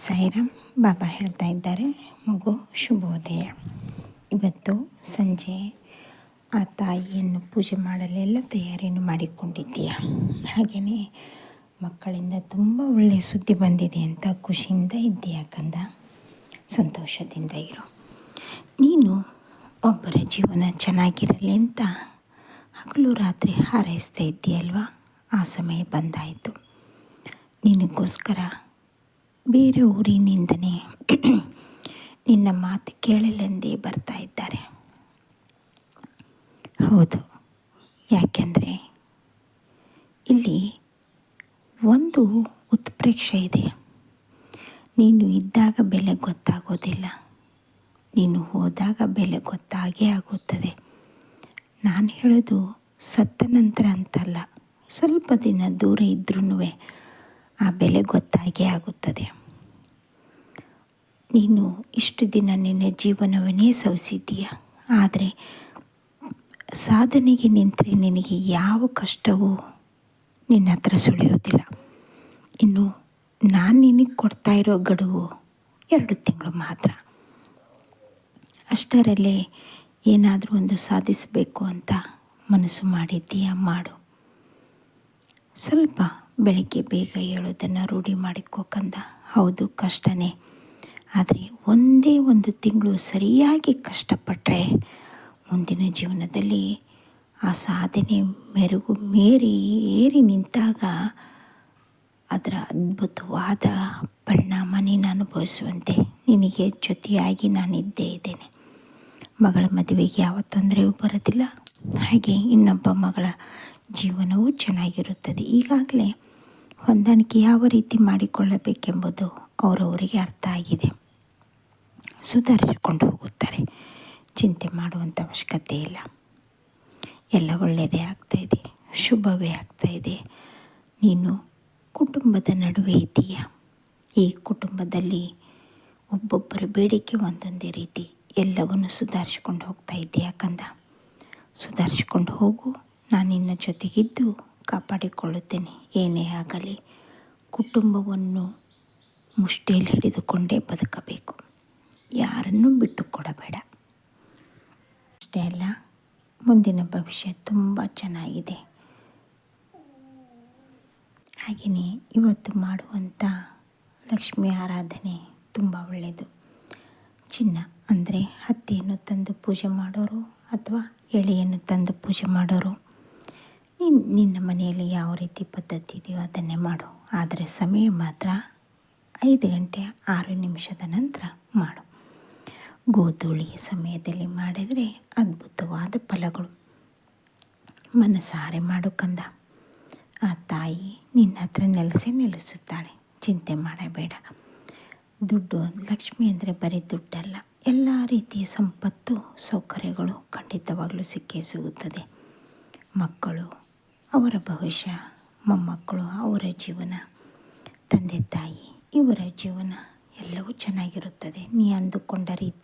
ಸಾಯಿರಾಮ್, ಬಾಬಾ ಹೇಳ್ತಾ ಇದ್ದಾರೆ. ಮಗು, ಶುಭೋದಯ. ಇವತ್ತು ಸಂಜೆ ಆ ತಾಯಿಯನ್ನು ಪೂಜೆ ಮಾಡಲೆಲ್ಲ ತಯಾರಿಯನ್ನು ಮಾಡಿಕೊಂಡಿದ್ದೀಯ? ಹಾಗೆಯೇ ಮಕ್ಕಳಿಂದ ತುಂಬ ಒಳ್ಳೆಯ ಸುದ್ದಿ ಬಂದಿದೆ ಅಂತ ಖುಷಿಯಿಂದ ಇದ್ದೀಯ ಕಂದ? ಸಂತೋಷದಿಂದ ಇರು. ನೀನು ಒಬ್ಬರ ಜೀವನ ಚೆನ್ನಾಗಿರಲಿ ಅಂತ ಹಗಲು ರಾತ್ರಿ ಹಾರೈಸ್ತಾ ಇದ್ದೀಯಲ್ವಾ? ಆ ಸಮಯ ಬಂದಾಯಿತು. ನಿನಗೋಸ್ಕರ ಬೇರೆ ಊರಿನಿಂದನೇ ನಿನ್ನ ಮಾತು ಕೇಳಲೆಂದೇ ಬರ್ತಾ ಇದ್ದಾರೆ. ಹೌದು. ಯಾಕೆಂದರೆ ಇಲ್ಲಿ ಒಂದು ಉತ್ಪ್ರೇಕ್ಷೆ ಇದೆ. ನೀನು ಇದ್ದಾಗ ಬೆಲೆ ಗೊತ್ತಾಗೋದಿಲ್ಲ. ನೀನು ಹೋದಾಗ ಬೆಲೆ ಗೊತ್ತಾಗೇ ಆಗುತ್ತದೆ. ನಾನು ಹೇಳೋದು ಸತ್ತ ನಂತರ ಅಂತಲ್ಲ. ಸ್ವಲ್ಪ ದಿನ ದೂರ ಇದ್ರೂ ಆ ಬೆಲೆ ಗೊತ್ತಾಗೇ ಆಗುತ್ತದೆ. ನೀನು ಇಷ್ಟು ದಿನ ನಿನ್ನ ಜೀವನವನ್ನೇ ಸವಿಸಿದ್ದೀಯ. ಆದರೆ ಸಾಧನೆಗೆ ನಿಂತರೆ ನಿನಗೆ ಯಾವ ಕಷ್ಟವೂ ನಿನ್ನ ಹತ್ರ ಸುಳಿಯೋದಿಲ್ಲ ಇನ್ನು ನಾನು ನಿನಗೆ ಕೊಡ್ತಾ ಇರೋ ಗಡುವು ಎರಡು ತಿಂಗಳು ಮಾತ್ರ. ಅಷ್ಟರಲ್ಲೇ ಏನಾದರೂ ಒಂದು ಸಾಧಿಸಬೇಕು ಅಂತ ಮನಸ್ಸು ಮಾಡಿದ್ದೀಯ? ಮಾಡು. ಸ್ವಲ್ಪ ಬೆಳಿಗ್ಗೆ ಬೇಗ ಹೇಳೋದನ್ನು ರೂಢಿ ಮಾಡಿಕೋಕಂದ ಹೌದು, ಕಷ್ಟನೇ. ಆದರೆ ಒಂದೇ ಒಂದು ತಿಂಗಳು ಸರಿಯಾಗಿ ಕಷ್ಟಪಟ್ಟರೆ ಮುಂದಿನ ಜೀವನದಲ್ಲಿ ಆ ಸಾಧನೆ ಮೆರುಗು ಮೇರಿ ಏರಿ ನಿಂತಾಗ ಅದರ ಅದ್ಭುತವಾದ ಪರಿಣಾಮ ನೀನು ಅನುಭವಿಸುವಂತೆ. ನಿನಗೆ ಜೊತೆಯಾಗಿ ನಾನಿದ್ದೇ ಇದ್ದೇನೆ. ಮಗಳ ಮದುವೆಗೆ ಯಾವ ತೊಂದರೆಯೂ ಬರೋದಿಲ್ಲ. ಹಾಗೆ ಇನ್ನೊಬ್ಬ ಮಗಳ ಜೀವನವೂ ಚೆನ್ನಾಗಿರುತ್ತದೆ. ಈಗಾಗಲೇ ಹೊಂದಾಣಿಕೆ ಯಾವ ರೀತಿ ಮಾಡಿಕೊಳ್ಳಬೇಕೆಂಬುದು ಅವರವರಿಗೆ ಅರ್ಥ ಆಗಿದೆ. ಸುಧಾರಿಸಿಕೊಂಡು ಹೋಗುತ್ತಾರೆ. ಚಿಂತೆ ಮಾಡುವಂಥ ಅವಶ್ಯಕತೆ ಇಲ್ಲ. ಎಲ್ಲ ಒಳ್ಳೆಯದೇ ಆಗ್ತಾಯಿದೆ ಶುಭವೇ ಆಗ್ತಾಯಿದೆ ನೀನು ಕುಟುಂಬದ ನಡುವೆ ಇದ್ದೀಯ? ಈ ಕುಟುಂಬದಲ್ಲಿ ಒಬ್ಬೊಬ್ಬರ ಬೇಡಿಕೆ ಒಂದೊಂದೇ ರೀತಿ ಎಲ್ಲವನ್ನು ಸುಧಾರಿಸ್ಕೊಂಡು ಹೋಗ್ತಾ ಇದ್ದೀಯ ಕಂದ? ಸುಧಾರಿಸ್ಕೊಂಡು ಹೋಗು. ನಾನು ನಿನ್ನ ಜೊತೆಗಿದ್ದು ಕಾಪಾಡಿಕೊಳ್ಳುತ್ತೇನೆ. ಏನೇ ಆಗಲಿ ಕುಟುಂಬವನ್ನು ಮುಷ್ಟಿಯಲ್ಲಿ ಹಿಡಿದುಕೊಂಡೇ ಬದುಕಬೇಕು. ಯಾರನ್ನೂ ಬಿಟ್ಟು ಕೊಡಬೇಡ. ಅಷ್ಟೇ ಅಲ್ಲ, ಮುಂದಿನ ಭವಿಷ್ಯ ತುಂಬ ಚೆನ್ನಾಗಿದೆ. ಹಾಗೆಯೇ ಇವತ್ತು ಮಾಡುವಂಥ ಲಕ್ಷ್ಮಿ ಆರಾಧನೆ ತುಂಬ ಒಳ್ಳೆಯದು. ಚಿನ್ನ ಅಂದರೆ ಹತ್ತಿಯನ್ನು ತಂದು ಪೂಜೆ ಮಾಡೋರು ಅಥವಾ ಎಳೆಯನ್ನು ತಂದು ಪೂಜೆ ಮಾಡೋರು ನಿನ್ನ ಮನೆಯಲ್ಲಿ ಯಾವ ರೀತಿ ಪದ್ಧತಿ ಇದೆಯೋ ಅದನ್ನೇ ಮಾಡು. ಆದರೆ ಸಮಯ ಮಾತ್ರ ಐದು ಗಂಟೆ ಆರು ನಿಮಿಷದ ನಂತರ ಮಾಡು. ಗೋಧೂಳಿಯ ಸಮಯದಲ್ಲಿ ಮಾಡಿದರೆ ಅದ್ಭುತವಾದ ಫಲಗಳು. ಮನಸಾರೆ ಮಾಡು ಕಂದ. ಆ ತಾಯಿ ನಿನ್ನ ಹತ್ರ ನೆಲೆಸೇ ನೆಲೆಸುತ್ತಾಳೆ. ಚಿಂತೆ ಮಾಡಬೇಡ. ದುಡ್ಡು ಲಕ್ಷ್ಮಿ ಅಂದರೆ ಬರೀ ದುಡ್ಡಲ್ಲ. ಎಲ್ಲ ರೀತಿಯ ಸಂಪತ್ತು ಸೌಕರ್ಯಗಳು ಖಂಡಿತವಾಗಲೂ ಸಿಕ್ಕೇ ಸಿಗುತ್ತದೆ. ಮಕ್ಕಳು ಅವರ ಭವಿಷ್ಯ ಮೊಮ್ಮಕ್ಕಳು ಅವರ ಜೀವನ ತಂದೆ ತಾಯಿ ಇವರ ಜೀವನ ಎಲ್ಲವೂ ಚೆನ್ನಾಗಿರುತ್ತದೆ. ನೀ ಅಂದುಕೊಂಡ ರೀತಿ